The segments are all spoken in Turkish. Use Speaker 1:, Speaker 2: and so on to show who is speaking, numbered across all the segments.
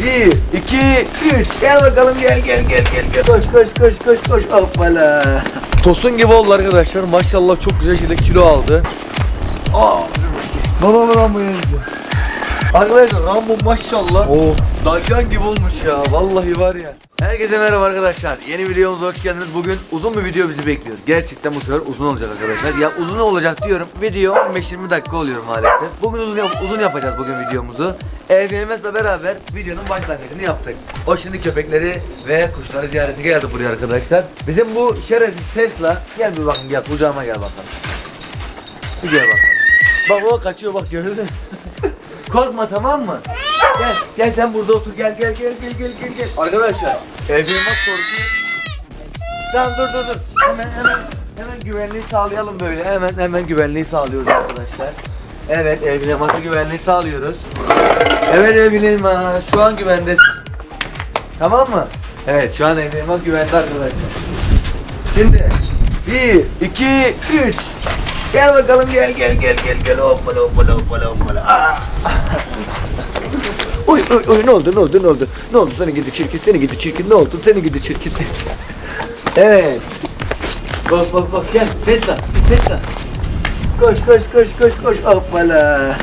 Speaker 1: Bir, iki, üç. Gel bakalım gel gel gel gel gel. Koş koş koş koş koş. Hoppala. Tosun gibi oldu arkadaşlar. Maşallah çok güzel şekilde kilo aldı. Aa. Bana bana Rambo yenildi. Arkadaşlar Rambo maşallah.
Speaker 2: Oo.
Speaker 1: Dalyan gibi olmuş ya. Vallahi var ya. Herkese merhaba arkadaşlar. Yeni videomuza hoş geldiniz. Bugün uzun bir video bizi bekliyor. Gerçekten bu sefer uzun olacak arkadaşlar. Ya uzun olacak diyorum. Video 15-20 dakika oluyor maalesef. Bugün uzun, yap- uzun yapacağız bugün videomuzu. Evlenmezle beraber videonun başlangıcını yaptık. O şimdi köpekleri ve kuşları ziyarete geldi buraya arkadaşlar. Bizim bu şerefsiz Tesla. Gel bir bakın gel kucağıma gel bakalım. Bir gel bakalım. Bak o kaçıyor bak gördün mü? Korkma tamam mı? Gel, gel sen burada otur. Gel, gel, gel, gel, gel, gel. Arkadaşlar, bak korkuyor. Tamam dur, dur, dur. Hemen, hemen, hemen güvenliği sağlayalım böyle. Hemen, hemen güvenliği sağlıyoruz arkadaşlar. Evet, evine masa güvenliği sağlıyoruz. Evet evine ma, şu an güvendesin. Tamam mı? Evet, şu an evine mas güvende arkadaşlar. Şimdi, bir, iki, üç. Gel bakalım gel gel gel gel gel hoppala hoppala hoppala hoppala. Aa. Uy uy uy ne oldu ne oldu ne oldu? Ne oldu seni gidi çirkin seni gidi çirkin ne oldu seni gidi çirkin. evet. Bak bak bak gel Tesla Tesla. Koş koş koş koş koş hoppala.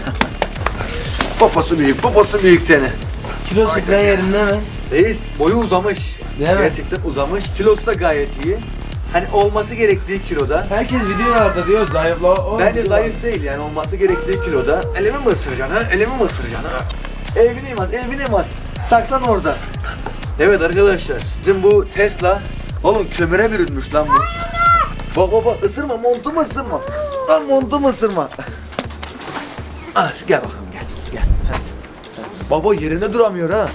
Speaker 1: Poposu büyük poposu büyük seni.
Speaker 2: Kilosu ben yerinde mi?
Speaker 1: Reis boyu uzamış.
Speaker 2: Değil mi?
Speaker 1: Gerçekten uzamış. Kilosu da gayet iyi. Hani olması gerektiği kiloda.
Speaker 2: Herkes videolarda diyor zayıfla. O
Speaker 1: Bence
Speaker 2: diyor.
Speaker 1: zayıf değil yani olması gerektiği kiloda. Elimi mi ısıracaksın ha? Elimi mi ısıracaksın ha? Evine imaz, evine imaz. Saklan orada. Evet arkadaşlar, bizim bu Tesla, oğlum kömüre bürünmüş lan bu. Bak bak, ısırma, montumu ısırma. Lan montumu ısırma. Ah, gel bakalım gel, gel. Baba yerinde duramıyor ha.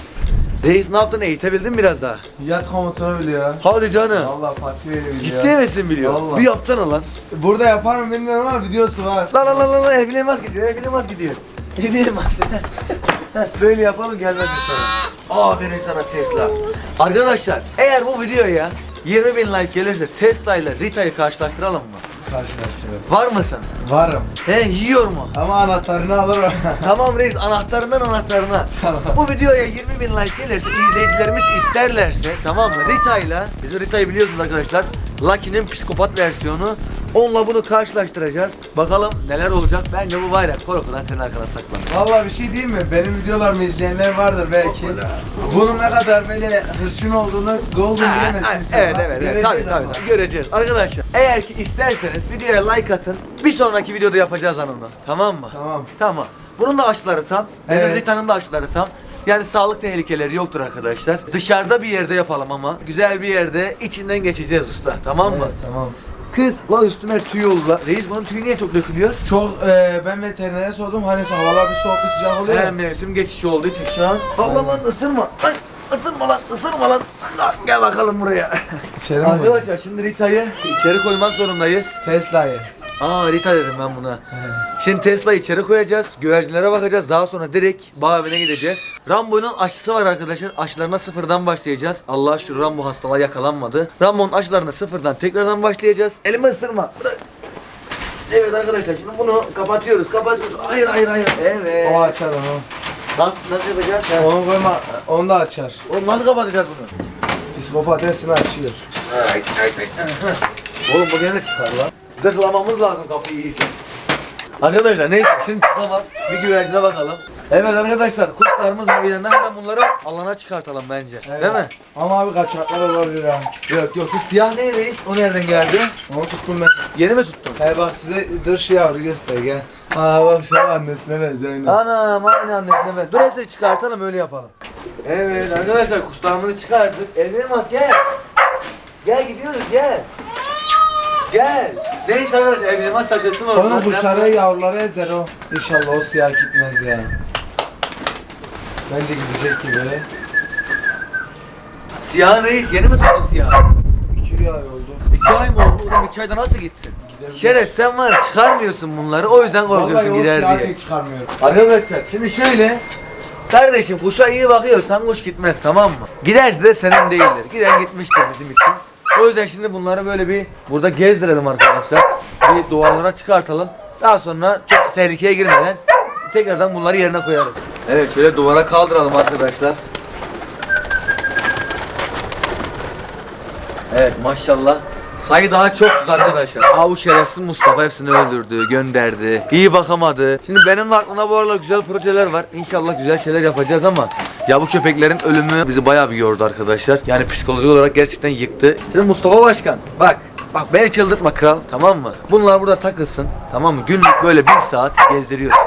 Speaker 1: Reis ne yaptın, eğitebildin mi biraz daha?
Speaker 2: Yat komutunu biliyor.
Speaker 1: Hadi canım.
Speaker 2: Vallahi patiye biliyor.
Speaker 1: Ciddi misin biliyor?
Speaker 2: Vallahi.
Speaker 1: Bir yapsana lan.
Speaker 2: Burada yapar mı bilmiyorum ama videosu var.
Speaker 1: La la la la la evine mas gidiyor, evine mas gidiyor. Evine mas. Böyle yapalım gelmez sana. Aferin sana Tesla. Arkadaşlar eğer bu videoya 20 bin like gelirse Tesla ile Rita'yı karşılaştıralım mı?
Speaker 2: Karşılaştırıyorum.
Speaker 1: Var mısın?
Speaker 2: Varım.
Speaker 1: He yiyor mu?
Speaker 2: Ama anahtarını alırım.
Speaker 1: tamam reis anahtarından anahtarına.
Speaker 2: Tamam.
Speaker 1: Bu videoya 20 bin like gelirse izleyicilerimiz isterlerse tamam mı? Rita ile bizim Rita'yı biliyorsunuz arkadaşlar. Lucky'nin psikopat versiyonu. Onunla bunu karşılaştıracağız. Bakalım neler olacak. Bence bu var ya korkudan senin arkana saklanır.
Speaker 2: Vallahi bir şey diyeyim mi? Benim videolarımı izleyenler vardır belki. Bunun ne kadar böyle hırçın olduğunu golden diyemez kimse.
Speaker 1: Evet evet evet tabii tabii, tabii göreceğiz. Arkadaşlar eğer ki isterseniz videoya like atın. Bir sonraki videoda yapacağız onu. Tamam mı?
Speaker 2: Tamam.
Speaker 1: Tamam. Bunun da aşıları tam.
Speaker 2: Evet.
Speaker 1: Evet. Rita'nın da aşıları tam. Yani sağlık tehlikeleri yoktur arkadaşlar. Dışarıda bir yerde yapalım ama. Güzel bir yerde içinden geçeceğiz usta. Tamam mı?
Speaker 2: Evet, tamam.
Speaker 1: Kız lan üstüne tüy yolla. Reis bunun tüyü niye çok dökülüyor?
Speaker 2: Çok e, ben veterinere sordum hani havalar bir soğuk bir sıcak oluyor.
Speaker 1: Hem mevsim geçişi olduğu için şu an. Allah lan ısırma. Lan ısırma lan ısırma lan. Lan Gel bakalım buraya.
Speaker 2: İçeri mi
Speaker 1: Arkadaşlar şimdi Rita'yı içeri koymak zorundayız.
Speaker 2: Tesla'yı.
Speaker 1: Aa Rita dedim ben buna. Şimdi Tesla'yı içeri koyacağız. Güvercinlere bakacağız. Daha sonra direkt bağ evine gideceğiz. Rambo'nun aşısı var arkadaşlar. Aşılarına sıfırdan başlayacağız. Allah'a şükür Rambo hastalığa yakalanmadı. Rambo'nun aşılarına sıfırdan tekrardan başlayacağız. Elimi ısırma. Bırak. Evet arkadaşlar şimdi bunu kapatıyoruz. Kapatıyoruz. Hayır hayır hayır. Evet.
Speaker 2: O açar onu.
Speaker 1: Nasıl, nasıl yapacağız? Ha.
Speaker 2: Onu koyma, onu da açar.
Speaker 1: Oğlum nasıl kapatacağız bunu?
Speaker 2: Psikopat hepsini açıyor.
Speaker 1: Ay, ay, ay. Oğlum bu gene çıkar lan. Zırhlamamız lazım kapıyı iyice. Arkadaşlar neyse şimdi çıkamaz. Bir güvercine bakalım. Evet arkadaşlar kuşlarımız mavilerinden hemen bunları alana çıkartalım bence. Değil mi?
Speaker 2: Ama abi kaçaklar olabilir ha.
Speaker 1: Yok yok şu siyah ne reis? O nereden geldi?
Speaker 2: Onu tuttum ben.
Speaker 1: Yeni mi tuttun?
Speaker 2: He bak size dur şu yavru göster gel. Aa bak şu annesine benziyor aynen.
Speaker 1: Anam aynı annesine ben. Dur hepsini çıkartalım öyle yapalım. Evet arkadaşlar kuşlarımızı çıkarttık. Ellerim at gel. Gel gidiyoruz gel. Gel. Neyse arkadaşlar evine mas takılsın orada.
Speaker 2: Onun kuşları yavruları ezer o. İnşallah o siyah gitmez ya. Bence gidecek gibi.
Speaker 1: Siyah reis yeni mi tuttun siyah?
Speaker 2: İki ay oldu.
Speaker 1: İki ay mı oldu? Oğlum iki ayda nasıl gitsin?
Speaker 2: Gidebilir.
Speaker 1: Şeref sen var ya, çıkarmıyorsun bunları o yüzden korkuyorsun gider diye.
Speaker 2: tek çıkarmıyor.
Speaker 1: Arkadaşlar şimdi şöyle Kardeşim kuşa iyi bakıyorsan kuş gitmez tamam mı? Giderse de senin değildir. Giden gitmiştir bizim için. O yüzden şimdi bunları böyle bir burada gezdirelim arkadaşlar. Bir duvarlara çıkartalım. Daha sonra çok tehlikeye girmeden tekrardan bunları yerine koyarız. Evet şöyle duvara kaldıralım arkadaşlar. Evet maşallah Sayı daha çoktu arkadaşlar. Aa bu şerefsiz Mustafa hepsini öldürdü, gönderdi. İyi bakamadı. Şimdi benim de aklımda bu aralar güzel projeler var. İnşallah güzel şeyler yapacağız ama ya bu köpeklerin ölümü bizi bayağı bir yordu arkadaşlar. Yani psikolojik olarak gerçekten yıktı. Şimdi Mustafa Başkan bak Bak beni çıldırtma kral tamam mı? Bunlar burada takılsın tamam mı? Günlük böyle bir saat gezdiriyorsun.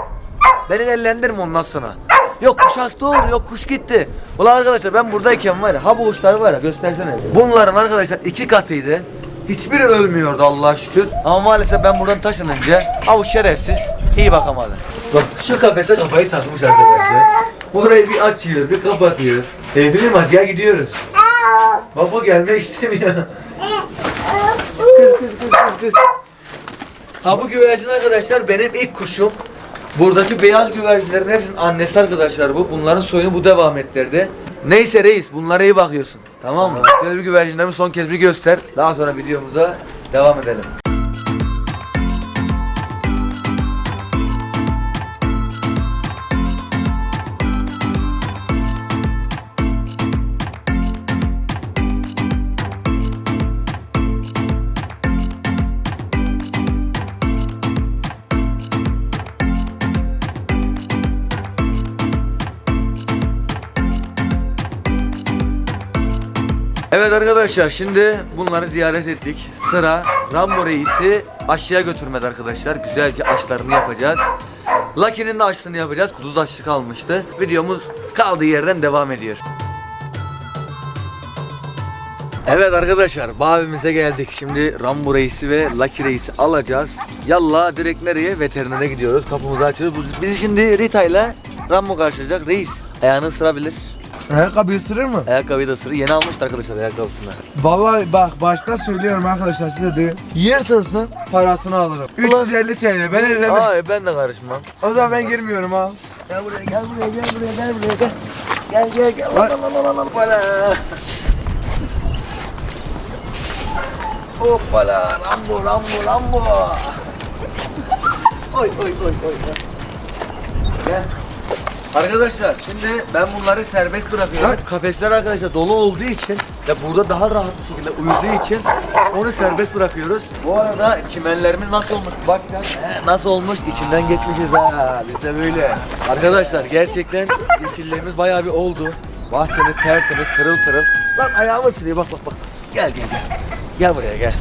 Speaker 1: Beni ellendirme ondan sonra. Yok kuş hasta oldu, yok kuş gitti. Ulan arkadaşlar ben buradayken var ya, ha bu kuşlar var ya göstersene. Bunların arkadaşlar iki katıydı. Hiçbiri ölmüyordu Allah'a şükür. Ama maalesef ben buradan taşınınca bu şerefsiz iyi bakamadı. Bak şu kafese kafayı takmış arkadaşlar. Burayı bir açıyor, bir kapatıyor. E hadi gel gidiyoruz. Baba gelmek istemiyor. Kız kız kız kız kız. Ha bu güvercin arkadaşlar benim ilk kuşum. Buradaki beyaz güvercinlerin hepsinin annesi arkadaşlar bu. Bunların soyunu bu devam ettirdi. Neyse reis bunlara iyi bakıyorsun. Tamam mı? Şöyle bir güvercinlerimi son kez bir göster. Daha sonra videomuza devam edelim. Evet arkadaşlar şimdi bunları ziyaret ettik. Sıra Rambo Reis'i aşıya götürmedi arkadaşlar. Güzelce aşılarını yapacağız. Lucky'nin de aşısını yapacağız. Kuduz aşı kalmıştı. Videomuz kaldığı yerden devam ediyor. Evet arkadaşlar Bavi'mize geldik. Şimdi Rambo Reis'i ve Lucky Reis'i alacağız. Yalla direkt nereye? Veterinere gidiyoruz. Kapımızı açıyoruz. Bizi şimdi Rita ile Rambo karşılayacak. Reis ayağını ısırabilir.
Speaker 2: Ayakkabıyı ısırır mı?
Speaker 1: Ayakkabıyı da ısırır. Yeni almıştı arkadaşlar ayakkabısını.
Speaker 2: Vallahi bak başta söylüyorum arkadaşlar size de yırtılsın parasını alırım. 350 TL ben ellemem.
Speaker 1: Ay ben de karışmam.
Speaker 2: O zaman ben girmiyorum ha.
Speaker 1: Gel buraya gel buraya gel buraya gel buraya gel. Gel gel gel. Lan lan lan lan lan bana. Hoppala Rambo Rambo Rambo. Oy oy oy oy. Gel. Arkadaşlar şimdi ben bunları serbest bırakıyorum. Kafesler arkadaşlar dolu olduğu için ve burada daha rahat bir şekilde uyuduğu için onu serbest bırakıyoruz. Bu arada çimenlerimiz nasıl olmuş başkan? Nasıl olmuş? İçinden geçmişiz ha. İşte böyle. Arkadaşlar gerçekten yeşillerimiz bayağı bir oldu. Bahçemiz tertemiz, pırıl pırıl. Lan ayağımı sürüyor bak bak bak. Gel gel gel. Gel buraya gel.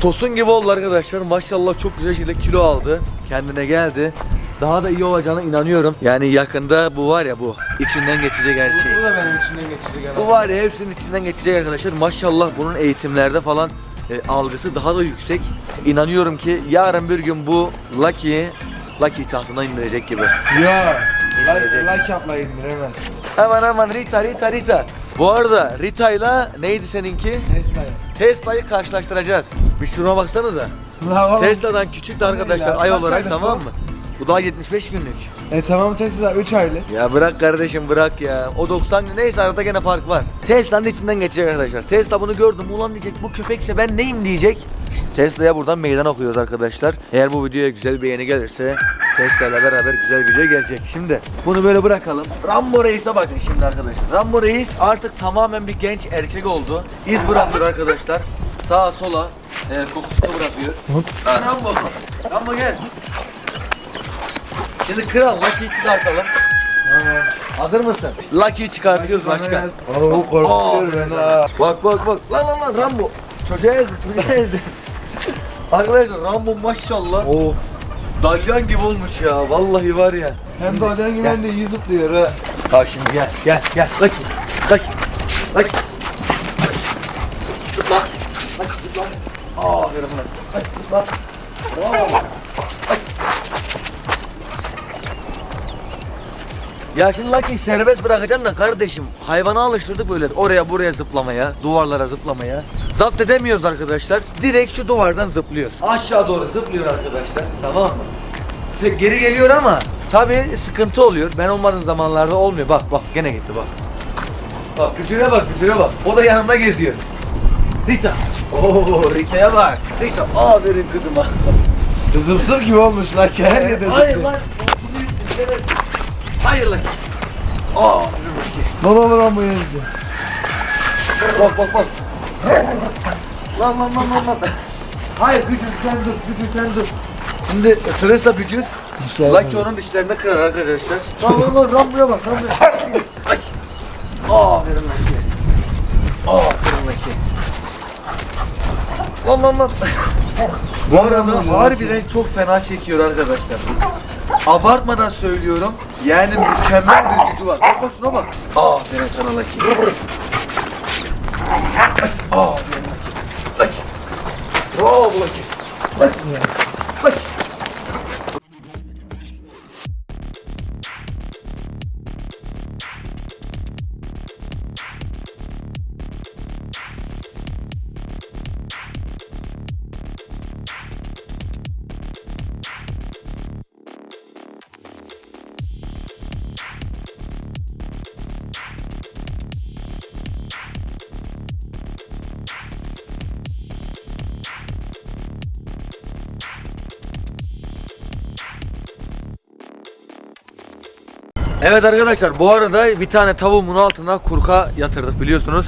Speaker 1: Tosun gibi oldu arkadaşlar. Maşallah çok güzel şekilde kilo aldı. Kendine geldi. Daha da iyi olacağına inanıyorum. Yani yakında bu var ya bu. içinden geçecek her şey.
Speaker 2: Bu da benim içimden geçecek
Speaker 1: Bu var ya hepsinin içinden geçecek arkadaşlar. Maşallah bunun eğitimlerde falan e, algısı daha da yüksek. İnanıyorum ki yarın bir gün bu Lucky'yi Lucky tahtına indirecek gibi.
Speaker 2: Ya. Like yapma indiremez.
Speaker 1: Aman aman Rita Rita Rita. Bu arada Rita'yla neydi seninki?
Speaker 2: Tesla'ya.
Speaker 1: Tesla'yı karşılaştıracağız. Bir şuna baksanıza.
Speaker 2: La.
Speaker 1: Tesla'dan küçük de arkadaşlar ay olarak tamam
Speaker 2: bu?
Speaker 1: mı? Bu daha 75 günlük.
Speaker 2: E tamam Tesla 3 aylık.
Speaker 1: Ya bırak kardeşim bırak ya. O 90 gün neyse arada gene fark var. Tesla'nın içinden geçecek arkadaşlar. Tesla bunu gördüm ulan diyecek bu köpekse ben neyim diyecek. Tesla'ya buradan meydan okuyoruz arkadaşlar. Eğer bu videoya güzel bir beğeni gelirse Tesla ile beraber güzel bir video gelecek. Şimdi bunu böyle bırakalım. Rambo Reis'e bakın şimdi arkadaşlar. Rambo Reis artık tamamen bir genç erkek oldu. İz bırakıyor arkadaşlar. Sağa sola e, kokusunu bırakıyor. Rambo. Rambo gel. Şimdi kral Lucky'yi çıkartalım. Hazır mısın? Lucky'yi çıkartıyoruz başkan.
Speaker 2: Oğlum bu korkutuyor beni ha.
Speaker 1: Bak bak bak. Lan lan lan Rambo. Çocuğa ezdi çocuğa ezdi. Arkadaşlar Rambo maşallah.
Speaker 2: Oh.
Speaker 1: Dalyan gibi olmuş ya. Vallahi var ya.
Speaker 2: Hem de Alihan gibi hem de iyi zıplıyor ha.
Speaker 1: Bak şimdi gel gel gel. Lucky. Lucky. Lucky. Lucky lan. Aferin buna. Lucky tut lan. Bravo. Lucky. Ya şimdi Lucky serbest bırakacaksın da kardeşim hayvanı alıştırdık böyle oraya buraya zıplamaya, duvarlara zıplamaya. Zapt edemiyoruz arkadaşlar. Direkt şu duvardan zıplıyor. Aşağı doğru zıplıyor arkadaşlar. Tamam mı? Geri geliyor ama tabii sıkıntı oluyor. Ben olmadığım zamanlarda olmuyor. Bak bak gene gitti bak. Bak kütüğüne bak kütüğüne bak. O da yanında geziyor. Rita. Oo Rita'ya bak. Rita aferin kızıma.
Speaker 2: Zıpsır gibi olmuş lan her yerde
Speaker 1: Hayır
Speaker 2: zıplıyor.
Speaker 1: lan. bunu istemezsin. Hayır lan. Aa,
Speaker 2: Ne olur ama bu yazdı.
Speaker 1: bak bak bak. Lan lan lan lan lan. Hayır Bücür sen dur, Bücür sen dur. Şimdi ısırırsa Bücür, Lucky onun dişlerini kırar arkadaşlar. Lan lan lan Rambo'ya bak Rambo'ya. Ay. Aferin Lucky. Aferin Lucky. Lan lan lan. Bu arada harbiden çok fena çekiyor arkadaşlar. Abartmadan söylüyorum. Yani mükemmel bir gücü var. Bak bak şuna bak. Aferin sana Lucky. Aferin Evet arkadaşlar bu arada bir tane tavuğumun altına kurka yatırdık biliyorsunuz.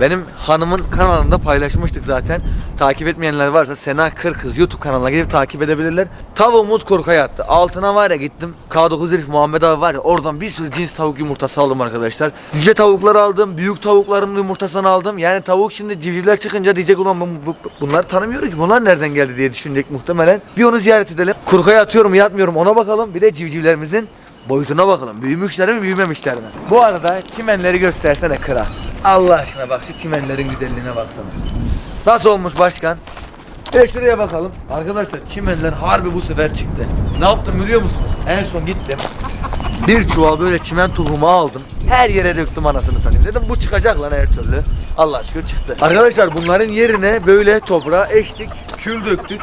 Speaker 1: Benim hanımın kanalında paylaşmıştık zaten. Takip etmeyenler varsa Sena Kırkız YouTube kanalına gidip takip edebilirler. Tavuğumuz kurka yattı. Altına var ya gittim. K9 Herif Muhammed abi var ya oradan bir sürü cins tavuk yumurtası aldım arkadaşlar. Cüce tavukları aldım. Büyük tavukların yumurtasını aldım. Yani tavuk şimdi civcivler çıkınca diyecek ulan bu, bu, bunlar tanımıyor ki bunlar nereden geldi diye düşünecek muhtemelen. Bir onu ziyaret edelim. Kurkaya atıyorum yatmıyorum ona bakalım. Bir de civcivlerimizin Boyutuna bakalım. Büyümüşler mi büyümemişler mi? Bu arada çimenleri göstersene kıra. Allah aşkına bak şu çimenlerin güzelliğine baksana. Nasıl olmuş başkan? Ve şuraya bakalım. Arkadaşlar çimenler harbi bu sefer çıktı. Ne yaptım biliyor musunuz? En son gittim. Bir çuval böyle çimen tohumu aldım. Her yere döktüm anasını satayım. Dedim bu çıkacak lan her türlü. Allah şükür çıktı. Arkadaşlar bunların yerine böyle toprağa eştik. Kül döktük.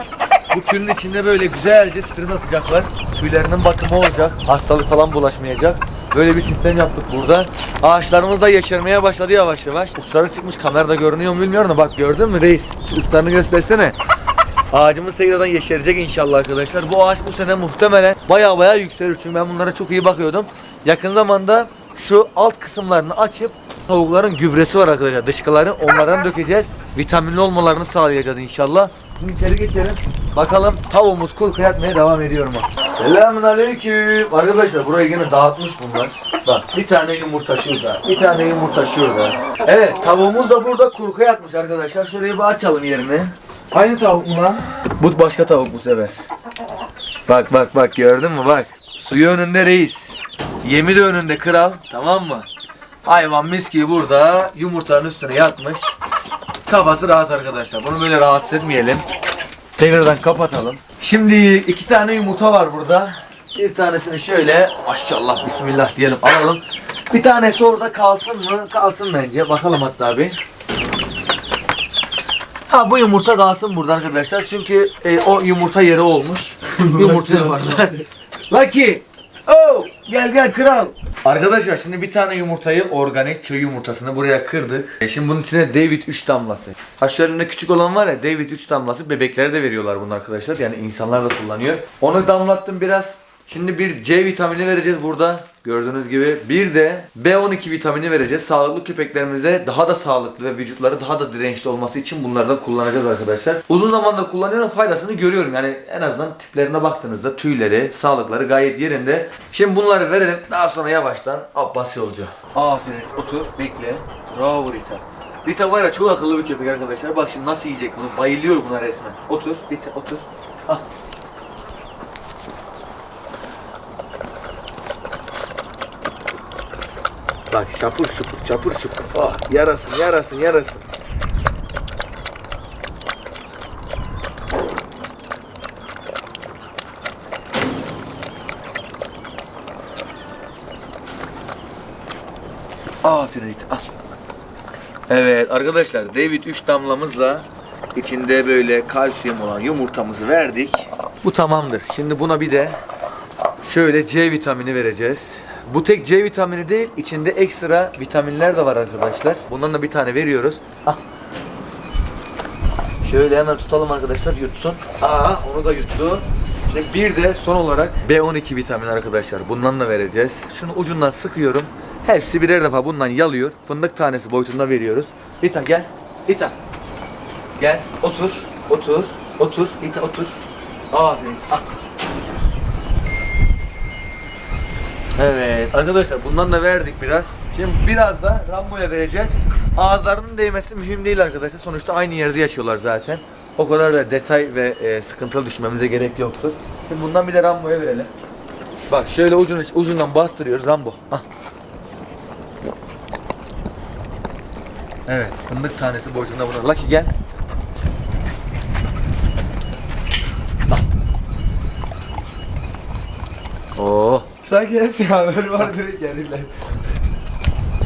Speaker 1: Bu külün içinde böyle güzelce stres atacaklar. Tüylerinin bakımı olacak. Hastalık falan bulaşmayacak. Böyle bir sistem yaptık burada. Ağaçlarımız da yeşermeye başladı yavaş yavaş. Uçları çıkmış kamerada görünüyor mu bilmiyorum da bak gördün mü reis? Uçlarını göstersene. Ağacımız tekrardan yeşerecek inşallah arkadaşlar. Bu ağaç bu sene muhtemelen baya baya yükselir. Çünkü ben bunlara çok iyi bakıyordum. Yakın zamanda şu alt kısımlarını açıp tavukların gübresi var arkadaşlar. Dışkıları onlardan dökeceğiz. Vitaminli olmalarını sağlayacağız inşallah. Şimdi içeri geçelim. Bakalım tavuğumuz kul yatmaya devam ediyor mu? Selamun aleyküm. Arkadaşlar burayı yine dağıtmış bunlar. Bak bir tane yumurta şurada. Bir tane yumurta şurada. Evet tavuğumuz da burada kurka yatmış arkadaşlar. Şurayı bir açalım yerini.
Speaker 2: Aynı tavuk mu lan?
Speaker 1: Bu başka tavuk bu sefer. Bak bak bak gördün mü bak. Suyu önünde reis. Yemi de önünde kral. Tamam mı? Hayvan mis gibi burada yumurtanın üstüne yatmış. Kafası rahat arkadaşlar. Bunu böyle rahatsız etmeyelim. Tekrardan kapatalım. Şimdi iki tane yumurta var burada. Bir tanesini şöyle maşallah bismillah diyelim alalım. Bir tanesi orada kalsın mı? Kalsın bence. Bakalım hatta bir. Ha bu yumurta kalsın burada arkadaşlar çünkü e, o yumurta yeri olmuş. yumurta var. Lucky! Oh! Gel gel kral. Arkadaşlar şimdi bir tane yumurtayı organik köy yumurtasını buraya kırdık. E şimdi bunun içine David 3 damlası. Ha şu elinde küçük olan var ya David 3 damlası bebeklere de veriyorlar bunu arkadaşlar. Yani insanlar da kullanıyor. Onu damlattım biraz. Şimdi bir C vitamini vereceğiz burada gördüğünüz gibi. Bir de B12 vitamini vereceğiz. Sağlıklı köpeklerimize daha da sağlıklı ve vücutları daha da dirençli olması için bunlardan kullanacağız arkadaşlar. Uzun zamandır kullanıyorum faydasını görüyorum. Yani en azından tiplerine baktığınızda tüyleri, sağlıkları gayet yerinde. Şimdi bunları verelim. Daha sonra yavaştan Abbas yolcu. Aferin otur bekle. Bravo Rita. Rita var ya çok akıllı bir köpek arkadaşlar. Bak şimdi nasıl yiyecek bunu. Bayılıyor buna resmen. Otur Rita otur. Ah. Bak şapur şupur şapur şupur. Oh, yarasın yarasın yarasın. Aferin al. Evet arkadaşlar David 3 damlamızla içinde böyle kalsiyum olan yumurtamızı verdik. Bu tamamdır. Şimdi buna bir de Şöyle C vitamini vereceğiz. Bu tek C vitamini değil, içinde ekstra vitaminler de var arkadaşlar. Bundan da bir tane veriyoruz. Ah. Şöyle hemen tutalım arkadaşlar, yutsun. Aa, onu da yuttu. Şimdi bir de son olarak B12 vitamini arkadaşlar. Bundan da vereceğiz. Şunu ucundan sıkıyorum. Hepsi birer defa bundan yalıyor. Fındık tanesi boyutunda veriyoruz. Rita gel. Rita. Gel. Otur. Otur. Otur. Rita otur. Aferin. Ah. Evet arkadaşlar bundan da verdik biraz. Şimdi biraz da Rambo'ya vereceğiz. Ağızlarının değmesi mühim değil arkadaşlar. Sonuçta aynı yerde yaşıyorlar zaten. O kadar da detay ve e, sıkıntılı düşmemize gerek yoktur. Şimdi bundan bir de Rambo'ya verelim. Bak şöyle ucunu, ucundan bastırıyoruz Rambo. Ah. Evet fındık tanesi boyutunda buna. Lucky gel. Oo.
Speaker 2: Sanki her haber var direkt gelirler.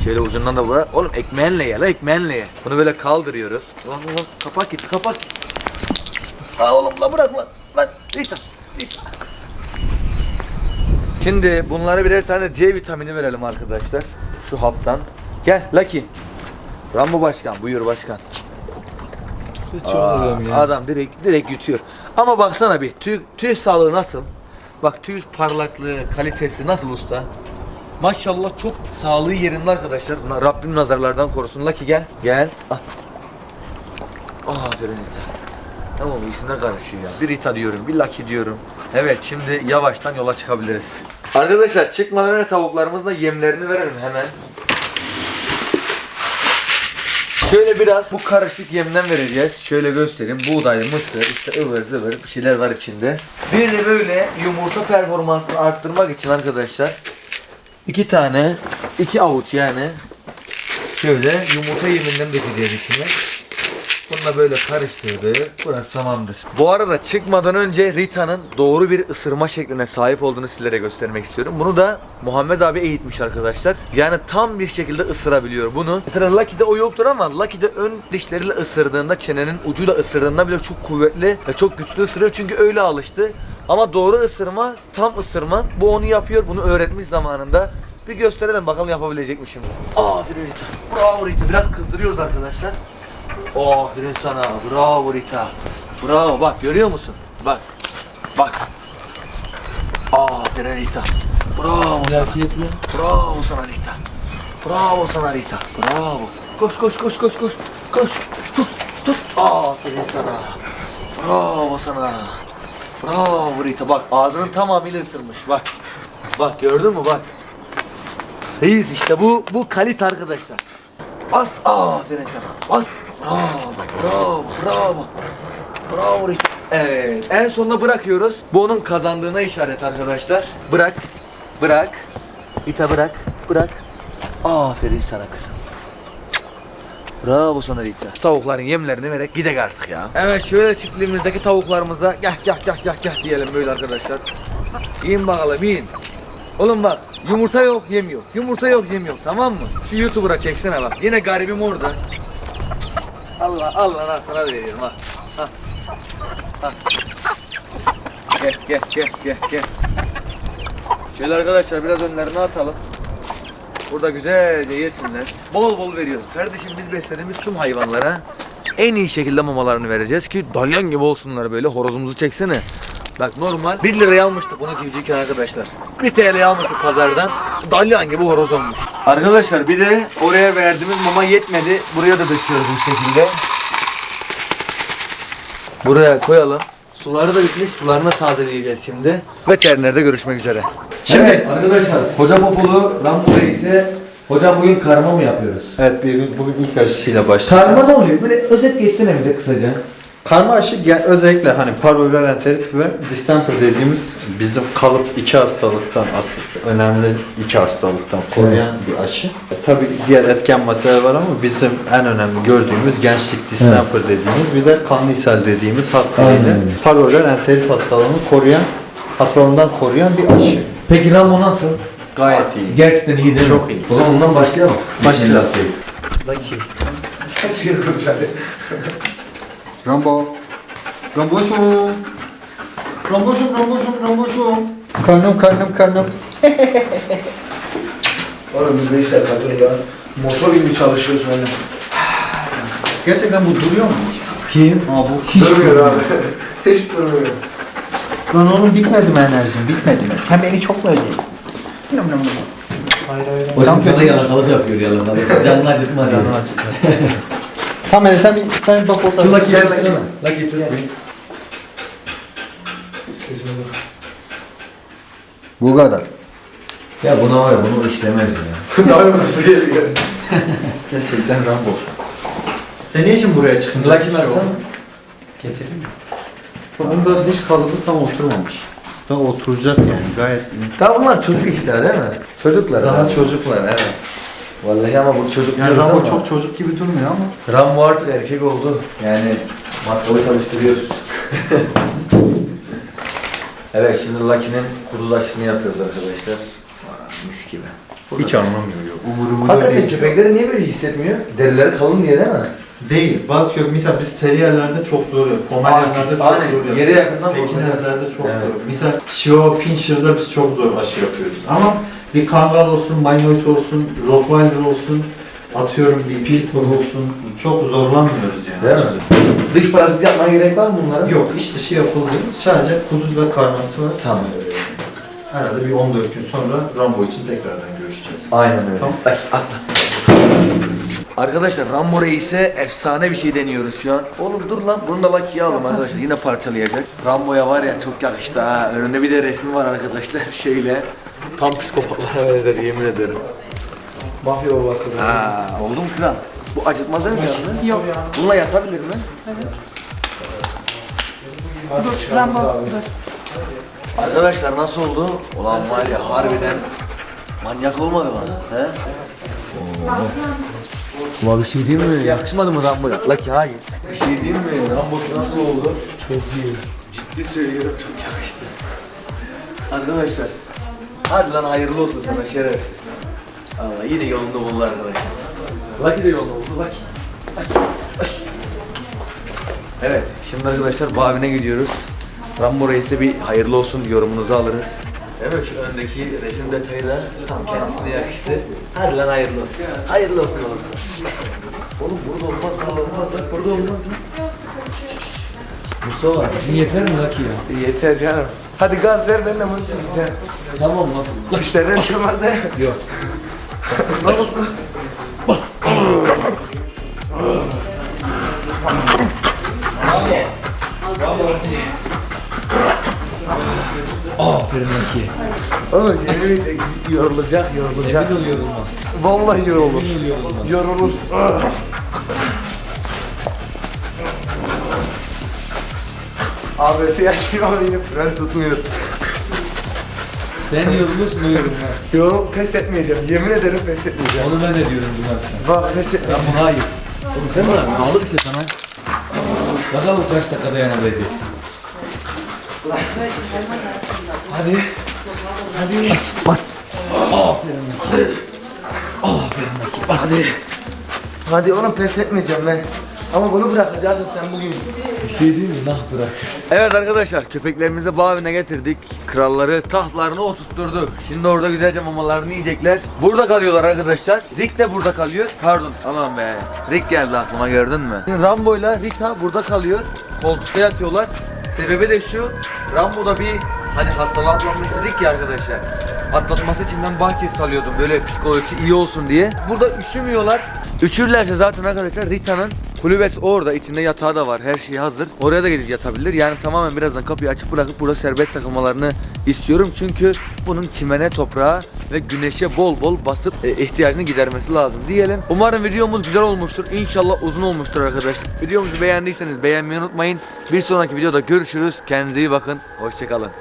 Speaker 1: Şöyle ucundan da bırak. Oğlum ekmeğinle ye la ekmeğinle ye. Bunu böyle kaldırıyoruz. Lan lan lan kapak git kapak git. Aa oğlum la bırak lan. Lan Rita. Rita. Şimdi bunlara birer tane C vitamini verelim arkadaşlar. Şu haptan. Gel Lucky. Rambo başkan buyur başkan.
Speaker 2: Çok
Speaker 1: Aa,
Speaker 2: ya.
Speaker 1: Adam direkt direkt yutuyor. Ama baksana bir tüy, tüy sağlığı nasıl? Bak tüy parlaklığı, kalitesi nasıl usta? Maşallah çok sağlığı yerinde arkadaşlar. Rabbim nazarlardan korusun. Lucky gel. Gel. Ah. Aferin Rita. Tamam isimler karışıyor ya. Bir Rita diyorum, bir Lucky diyorum. Evet şimdi yavaştan yola çıkabiliriz. Arkadaşlar çıkmadan önce tavuklarımızla yemlerini verelim hemen. Şöyle biraz bu karışık yemden vereceğiz. Şöyle göstereyim. Buğday, mısır, işte ıvır zıvır bir şeyler var içinde. Bir de böyle yumurta performansını arttırmak için arkadaşlar iki tane, iki avuç yani şöyle yumurta yeminden dökeceğiz içine. Bunu da böyle karıştırdık. Burası tamamdır. Bu arada çıkmadan önce Rita'nın doğru bir ısırma şekline sahip olduğunu sizlere göstermek istiyorum. Bunu da Muhammed abi eğitmiş arkadaşlar. Yani tam bir şekilde ısırabiliyor bunu. Mesela Lucky'de o yoktur ama Lucky'de ön dişleriyle ısırdığında, çenenin ucuyla ısırdığında bile çok kuvvetli ve çok güçlü ısırıyor. Çünkü öyle alıştı. Ama doğru ısırma, tam ısırma. Bu onu yapıyor. Bunu öğretmiş zamanında. Bir gösterelim bakalım yapabilecek mi şimdi. Aferin Rita. Bravo Rita. Biraz kızdırıyoruz arkadaşlar. Aferin sana. Bravo Rita. Bravo. Bak görüyor musun? Bak. Bak. Aferin Rita. Bravo sana. Bravo sana Rita. Bravo sana Rita. Bravo. Koş koş koş koş koş. Koş. Tut tut. Aferin sana. Bravo sana. Bravo Rita. Bak ağzının tamamıyla ısırmış. Bak. Bak gördün mü bak. Reis işte bu bu kalite arkadaşlar. Bas aferin sana. Bas. Bravo. Bravo. Bravo. Bravo Rita. Evet. En sonunda bırakıyoruz. Bu onun kazandığına işaret arkadaşlar. Bırak. Bırak. Rita bırak. Bırak. Aferin sana kızım. Bravo sana Rita. Şu tavukların yemlerini vererek gidek artık ya. Evet şöyle çiftliğimizdeki tavuklarımıza gah gah gah gah gah diyelim böyle arkadaşlar. Yiyin bakalım yiyin. Oğlum bak yumurta yok yem yok. Yumurta yok yem yok tamam mı? Şu YouTuber'a çeksene bak. Yine garibim orada. Allah Allah lan sana veriyorum ha. Ha. Ha. Gel gel gel gel gel. Şöyle arkadaşlar biraz önlerine atalım. Burada güzelce yesinler. Bol bol veriyoruz. Kardeşim biz beslediğimiz tüm hayvanlara en iyi şekilde mamalarını vereceğiz ki dalyan gibi olsunlar böyle horozumuzu çeksene. Bak normal 1 liraya almıştık bunu civcivken arkadaşlar. 1 TL'ye almıştık pazardan. Dalyan gibi horoz olmuş. Arkadaşlar bir de oraya verdiğimiz mama yetmedi. Buraya da döküyoruz bu şekilde. Buraya koyalım. Suları da bitmiş. Sularını tazeleyeceğiz şimdi. Veterinerde görüşmek üzere. Şimdi arkadaşlar Hoca Popolu Rambo ise Hocam bugün karma mı yapıyoruz?
Speaker 3: Evet bir gün bugün ilk aşısıyla başlayacağız.
Speaker 1: Karma ne oluyor? Böyle özet geçsene bize kısaca.
Speaker 3: Karma aşı özellikle hani parvoviral enterit ve distemper dediğimiz bizim kalıp iki hastalıktan asıl önemli iki hastalıktan koruyan bir aşı. E, tabii diğer etken maddeler var ama bizim en önemli gördüğümüz gençlik distemper dediğimiz bir de kanlı ishal dediğimiz hattıyla parvoviral enterit hastalığını koruyan hastalığından koruyan bir aşı.
Speaker 1: Peki Rambo nasıl?
Speaker 3: Gayet iyi.
Speaker 1: Gerçekten iyi değil mi?
Speaker 3: Çok iyi.
Speaker 1: O zaman ondan başlayalım.
Speaker 3: Başlayalım.
Speaker 1: Bismillah.
Speaker 3: Lucky.
Speaker 2: Her şeyi kurtardı.
Speaker 3: Rambo. Ramboşum. Ramboşum, Ramboşum, Ramboşum. Karnım, karnım, karnım.
Speaker 2: Oğlum biz neyse katırla. Motor gibi çalışıyoruz böyle.
Speaker 3: Gerçekten bu duruyor mu?
Speaker 1: Kim?
Speaker 3: Aa bu
Speaker 1: Hiç
Speaker 2: durmuyor abi. Hiç durmuyor.
Speaker 3: Lan oğlum bitmedi mi enerjim? Bitmedi mi? Sen beni çok mu özledin? Nım nım nım.
Speaker 2: Hayır hayır.
Speaker 1: O
Speaker 3: Tam
Speaker 1: sana
Speaker 3: kötü.
Speaker 1: yalakalık yapıyor yalakalık. Canını acıtma diye.
Speaker 3: Canım Tamam sen bir, sen bir bak o
Speaker 2: Şu tutsana.
Speaker 1: bakayım.
Speaker 2: Lucky tut. Sesine bak.
Speaker 3: Bu kadar.
Speaker 1: Ya buna var ya bunu işlemez ya.
Speaker 2: Daha nasıl geliyor?
Speaker 3: Gerçekten Rambo. Sen ne için buraya çıkınca
Speaker 2: Lucky
Speaker 3: şey oldu? Getireyim mi? Bunda diş kalıbı tam oturmamış. Daha oturacak yani gayet.
Speaker 1: Daha bunlar çocuk işler değil mi? Çocuklar.
Speaker 3: Daha çocuklar evet.
Speaker 1: Vallahi ama bu çocuk
Speaker 3: Yani
Speaker 1: diyoruz
Speaker 3: Rambo
Speaker 1: ama-
Speaker 3: çok çocuk gibi durmuyor ama.
Speaker 1: Rambo artık erkek oldu. Yani matkabı çalıştırıyor. evet şimdi Lucky'nin kuduz aşısını yapıyoruz arkadaşlar. Aa, mis gibi.
Speaker 3: Hiç anlamıyor yok. Umurumda
Speaker 1: Hakikaten
Speaker 3: değil.
Speaker 1: köpekleri niye böyle hissetmiyor? Derileri kalın diye değil mi?
Speaker 3: Değil. Bazı köpek mesela biz teriyerlerde çok zor yok. Pomeryanlarda çok
Speaker 1: Aynen,
Speaker 3: zor yok.
Speaker 1: yere yakından
Speaker 3: Pekinezlerde çok
Speaker 1: Evet.
Speaker 3: zor. Mesela Chihuahua Pinscher'da biz çok zor aşı yapıyoruz. Ama bir Kangal olsun, Malinois olsun, Rottweiler olsun, atıyorum bir Pitbull olsun çok zorlanmıyoruz yani.
Speaker 1: Değil mi? Dış parazit yapmaya gerek var mı bunlara?
Speaker 3: Yok iç dışı yapılıyor. Sadece kuduz ve karması var.
Speaker 1: Tamam.
Speaker 3: Herhalde bir 14 gün sonra Rambo için tekrardan görüşeceğiz.
Speaker 1: Aynen öyle.
Speaker 3: Tamam.
Speaker 1: Ay, atla. Arkadaşlar Rambo Reis'e efsane bir şey deniyoruz şu an. Oğlum dur lan bunu da Lucky'ye alalım arkadaşlar yine parçalayacak. Rambo'ya var ya çok yakıştı ha. Önünde bir de resmi var arkadaşlar şöyle. Tam psikopatlara benzer yemin ederim.
Speaker 2: Mafya babası.
Speaker 1: Ha, oldu mu kral? Bu acıtmaz mı canını? Yok. Bununla yatabilir mi?
Speaker 2: Hadi çıkarmamız lazım.
Speaker 1: Arkadaşlar nasıl oldu? Ulan var ya harbiden manyak olmadı mı? He? Ulan bir şey diyeyim mi? Yakışmadı mı Rambo'ya? Lucky hayır. Bir şey diyeyim mi? Rambo nasıl oldu?
Speaker 2: Çok iyi.
Speaker 1: Ciddi söylüyorum çok yakıştı. Arkadaşlar. Hadi lan hayırlı olsun sana şerefsiz. Allah yine yolunda buldu arkadaşlar. Lucky de yolunda buldu Lucky. Evet şimdi arkadaşlar bu abine gidiyoruz. Rambo Reis'e bir hayırlı olsun yorumunuzu alırız. Evet şu öndeki resim detayı da tam kendisine yakıştı. Hadi lan hayırlı olsun. Hayırlı olsun olursa. Oğlum burada olmaz lan olmaz lan burada olmaz lan. Mustafa
Speaker 2: Yeter mi Lucky ya?
Speaker 1: yeter canım.
Speaker 2: Hadi gaz ver ben de bunu çekeceğim.
Speaker 1: Tamam lan.
Speaker 2: La işlerden çıkmaz ne? Yok. Aferin Lucky.
Speaker 1: Oğlum yemin edecek yorulacak yorulacak.
Speaker 2: Emin ol yorulmaz.
Speaker 1: Vallahi yorulur.
Speaker 2: Emin ol yorulmaz.
Speaker 1: Yorulur.
Speaker 2: ABS yaşıyor ama yine fren tutmuyor.
Speaker 4: Sen yorulursun o yorulmaz.
Speaker 2: Yorum pes etmeyeceğim. Yemin ederim pes etmeyeceğim.
Speaker 4: Onu ben de diyorum bu akşam.
Speaker 2: Bak pes etmeyeceğim.
Speaker 4: Ama hayır. Oğlum sen bırak. Aldık işte sana. Bakalım kaç dakikada yanabileceksin.
Speaker 2: Hadi. Hadi.
Speaker 1: Bas.
Speaker 2: Hadi. Hadi oğlum pes etmeyeceğim ben. Ama bunu bırakacaksın sen bugün.
Speaker 4: Bir şey değil mi? Nah bırak.
Speaker 1: Evet arkadaşlar köpeklerimizi bağ evine getirdik. Kralları tahtlarına oturtturduk. Şimdi orada güzelce mamalarını yiyecekler. Burada kalıyorlar arkadaşlar. Rick de burada kalıyor. Pardon aman be. Rick geldi aklıma gördün mü? Rambo ile Rita burada kalıyor. Koltukta yatıyorlar. Sebebi de şu. Rambo da bir hani hastalığı atlatmak istedik ya arkadaşlar. Atlatması için ben bahçe salıyordum böyle psikolojisi iyi olsun diye. Burada üşümüyorlar. Üşürlerse zaten arkadaşlar Rita'nın kulübesi orada içinde yatağı da var her şey hazır. Oraya da gidip yatabilir. Yani tamamen birazdan kapıyı açık bırakıp burada serbest takılmalarını istiyorum. Çünkü bunun çimene, toprağa ve güneşe bol bol basıp e, ihtiyacını gidermesi lazım diyelim. Umarım videomuz güzel olmuştur. İnşallah uzun olmuştur arkadaşlar. Videomuzu beğendiyseniz beğenmeyi unutmayın. Bir sonraki videoda görüşürüz. Kendinize iyi bakın. Hoşçakalın.